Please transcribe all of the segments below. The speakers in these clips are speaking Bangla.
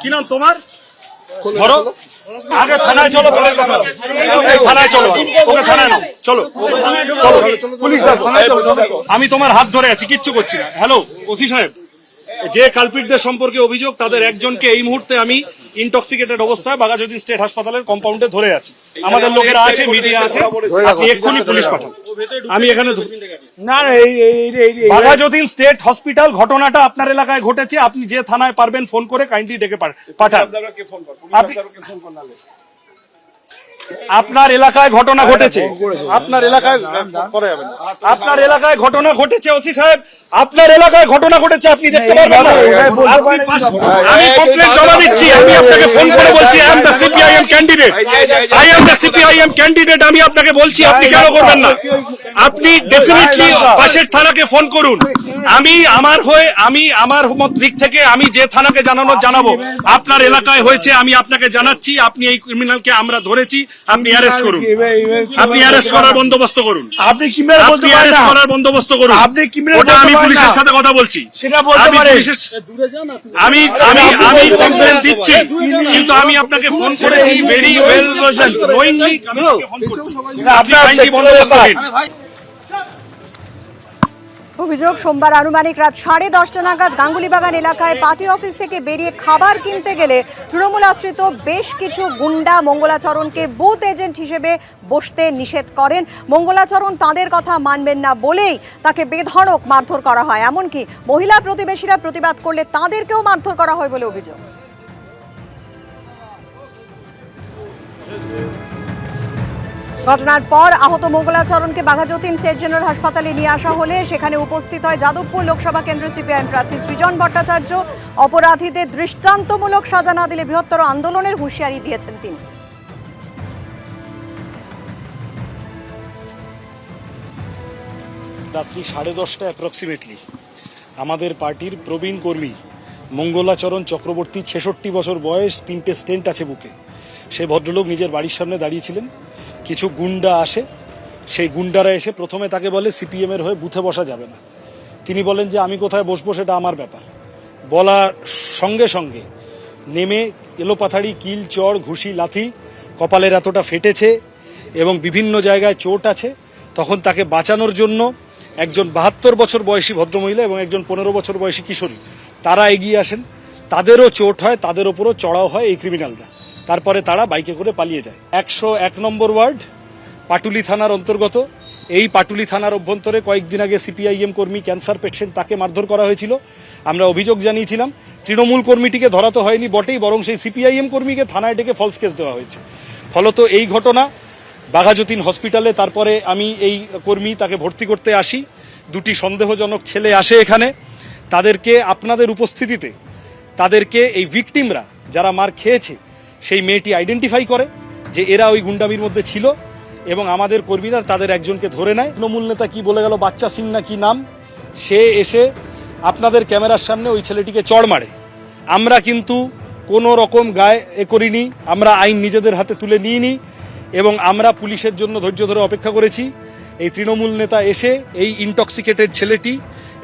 কি নাম তোমার ধরো আগে থানায় চলো থানায় চলো ওকে থানায় নাও চলো চলো পুলিশ আমি তোমার হাত ধরে আছি, কিচ্ছু করছি না। হ্যালো ওসি সাহেব, যে কালপিটদের সম্পর্কে অভিযোগ, তাদের একজনকে এই মুহূর্তে আমি ইনটক্সিকেটেড অবস্থায় বাগাজুদ্দিন স্টেট হাসপাতালের কম্পাউন্ডে ধরে আছে। আমাদের লোকেরা আছে মিডিয়া আছে। আপনি এক্ষুনি পুলিশ পাঠান। আমি এখানে না বাঘাযতীন স্টেট হসপিটাল ঘটনাটা আপনার এলাকায় ঘটেছে আপনি যে থানায় পারবেন ফোন করে কাইন্ডলি ডেকে পাঠান। আপনি- আপনার এলাকায় ঘটনা ঘটেছে আপনার এলাকায় করা যাবে না। আপনার এলাকায় ঘটনা ঘটেছে ওসি সাহেব আপনার এলাকায় ঘটনা ঘটেছে আপনি দেখতে পারবেন না আপনি আমি কমপ্লেন জমা দিচ্ছি আমি আপনাকে ফোন করে বলছি I am the CPIM candidate I am the CPIM candidate আমি আপনাকে বলছি আপনি কেন করবেন না আপনি ডেফিনেটলি পাশের থানাকে ফোন করুন আমি আমার হয়ে আমি আমার মত- দিক থেকে আমি যে থানাকে জানানোর জানাব আপনার এলাকায় হয়েছে আমি আপনাকে জানাচ্ছি আপনি এই ক্রিমিনালকে আমরা ধরেছি আপনি অ্যারেস্ট করুন। আপনি অ্যারেস্ট করার বন্দোবস্ত করুন। আপনি কি মেরে আপনি অ্যারেস্ট করার বন্দোবস্ত করুন। আপনি ওটা আমি পুলিশের সাথে কথা বলছি। সেটা বলতে আমি পারেন। আমি আমি আমি কমপ্লেন দিচ্ছি কিন্তু আমি আপনাকে ফোন করেছি ভেরি ওয়েল নোয়িংলি আমি আপনাকে ফোন করছি আপনি বন্দোবস্ত অভিযোগ, সোমবার আনুমানিক রাত সাড়ে দশটা নাগাদ গাঙ্গুলিবাগান এলাকায় পার্টি অফিস থেকে বেরিয়ে খাবার কিনতে গেলে তৃণমূল আশ্রিত বেশ কিছু গুন্ডা মঙ্গলাচরণকে বুথ এজেন্ট হিসেবে বসতে নিষেধ করেন। মঙ্গলাচরণ তাদের কথা মানবেন না বলেই তাকে বেধড়ক মারধর করা হয়। এমনকি মহিলা প্রতিবেশীরা প্রতিবাদ করলে তাদেরকেও মারধর করা হয় বলে অভিযোগ। ঘটনার পর আহত মঙ্গলাচরণকে বাঘাযতীন সেট জেনারেল হাসপাতালে নিয়ে আসা হলে সেখানে উপস্থিত হয় যাদবপুর লোকসভা কেন্দ্রের সিপিআইএম প্রার্থী সৃজন ভট্টাচার্য। অপরাধীদের দৃষ্টান্তমূলক সাজা না দিলে বৃহত্তর আন্দোলনের হুঁশিয়ারি দিয়েছেন তিনি। রাত্রি সাড়ে দশটা অ্যাপ্রক্সিমেটলি আমাদের পার্টির প্রবীণ কর্মী মঙ্গলাচরণ চক্রবর্তী ছেষট্টি বছর বয়স তিনটে স্টেন্ট আছে বুকে। সে ভদ্রলোক নিজের বাড়ির সামনে দাঁড়িয়েছিলেন কিছু গুন্ডা আসে, সেই গুন্ডারা এসে প্রথমে তাকে বলে সিপিএমের হয়ে বুথে বসা যাবে না। তিনি বলেন যে, আমি কোথায় বসবো সেটা আমার ব্যাপার। বলার সঙ্গে সঙ্গে নেমে এলোপাথাড়ি কিল চড় ঘুষি, লাথি, কপালের এতটা ফেটেছে এবং বিভিন্ন জায়গায় চোট আছে, তখন তাকে বাঁচানোর জন্য একজন বাহাত্তর বছর বয়সী ভদ্রমহিলা এবং একজন পনেরো বছর বয়সী কিশোরী, তারা এগিয়ে আসেন। তাদেরও চোট হয়, তাদের ওপরও চড়াও হয় এই ক্রিমিনালরা। তারপরে তারা বাইকে করে পালিয়ে যায়। একশো এক নম্বর ওয়ার্ড, পাটুলি থানার অন্তর্গত। এই পাটুলি থানার অভ্যন্তরে কয়েকদিন আগে সিপিআইএম কর্মী ক্যান্সার পেশেন্ট তাকে মারধর করা হয়েছিল। আমরা অভিযোগ জানিয়েছিলাম, তৃণমূল কর্মীটিকে ধরাতে হয়নি বটেই, বরং সেই সিপিআইএম কর্মীকে থানায় ডেকে ফলস কেস দেওয়া হয়েছে। ফলত এই ঘটনা, বাঘাযতীন হসপিটালে তারপরে আমি এই কর্মী তাকে ভর্তি করতে আসি। দুটি সন্দেহজনক ছেলে আসে এখানে। তাদেরকে, আপনাদের উপস্থিতিতে তাদেরকে এই ভিকটিমরা যারা মার খেয়েছে সেই মেয়েটি আইডেন্টিফাই করে যে এরা ওই গুন্ডামির মধ্যে ছিল এবং আমাদের কর্মীরা তাদের একজনকে ধরে নেয়। তৃণমূল নেতা কি বলে গেল, বাচ্চা সিং না কি নাম? সে এসে আপনাদের ক্যামেরার সামনে ওই ছেলেটিকে চড় মারে। আমরা কিন্তু কোনো রকম গায়ে এ করিনি, আমরা আইন নিজেদের হাতে তুলে নিইনি এবং আমরা পুলিশের জন্য ধৈর্য ধরে অপেক্ষা করেছি। এই তৃণমূল নেতা এসে এই ইনটক্সিকেটেড ছেলেটি,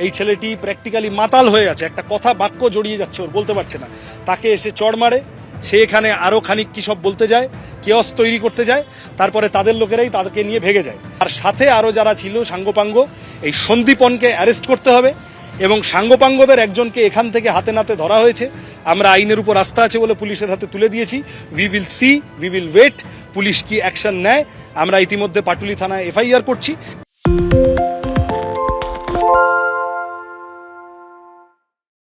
এই ছেলেটি প্র্যাকটিক্যালি মাতাল হয়ে আছে, একটা কথা বাক্য জড়িয়ে যাচ্ছে ওর, বলতে পারছে না। তাকে এসে চড় মারে সে এখানে আরও খানিক কী সব বলতে যায় কেয়স তৈরি করতে যায়, তারপরে তাদের লোকেরাই তাদেরকে নিয়ে ভেগে যায়। আর সাথে আরও যারা ছিল, সাঙ্গপাঙ্গ, এই সন্দীপনকে অ্যারেস্ট করতে হবে এবং সাঙ্গপাঙ্গদের একজনকে এখান থেকে হাতে নাতে ধরা হয়েছে। আমরা আইনের উপর আস্থা আছে বলে পুলিশের হাতে তুলে দিয়েছি। We will see we will wait police কি অ্যাকশন নেয়, আমরা ইতিমধ্যে পাটুলি থানায় এফআইআর করছি।